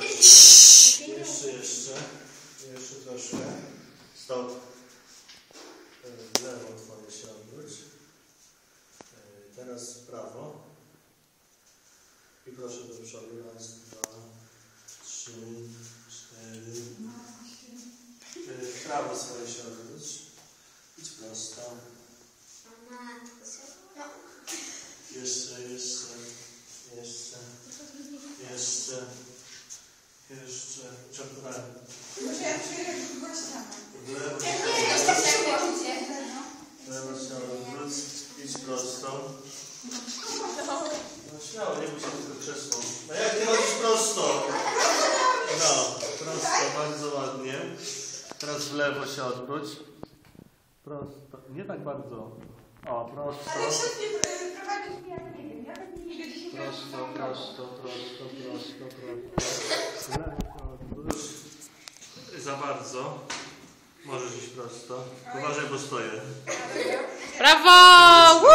Jeszcze, jeszcze, jeszcze. Jeszcze troszkę. Stop. W lewo twoje się obróć. E, Teraz w prawo. I proszę do przodu. Raz, dwa, trzy, cztery. W prawo swoje się obróć. Idź prosto jeszcze, jeszcze, jeszcze, jeszcze. Czapnę. Może ja czuję, jakby była ściana. W lewo się w lewo się obróć. Idź prosto. No śmiało, nie bój się tylko krzesło. No jak ty chodzisz prosto? No, prosto, bardzo ładnie. Teraz w lewo się odwróć. Prosto. Nie tak bardzo. O, prosto. Ale świetnie y, prowadzisz mnie, ja nie wiem. Ja tak nie widzę 10 Prosto, prosto, prosto, prosto, prosto. W lewo się odwróć. Za bardzo. Możesz iść prosto. Uważaj, bo stoję. Brawo! Woo!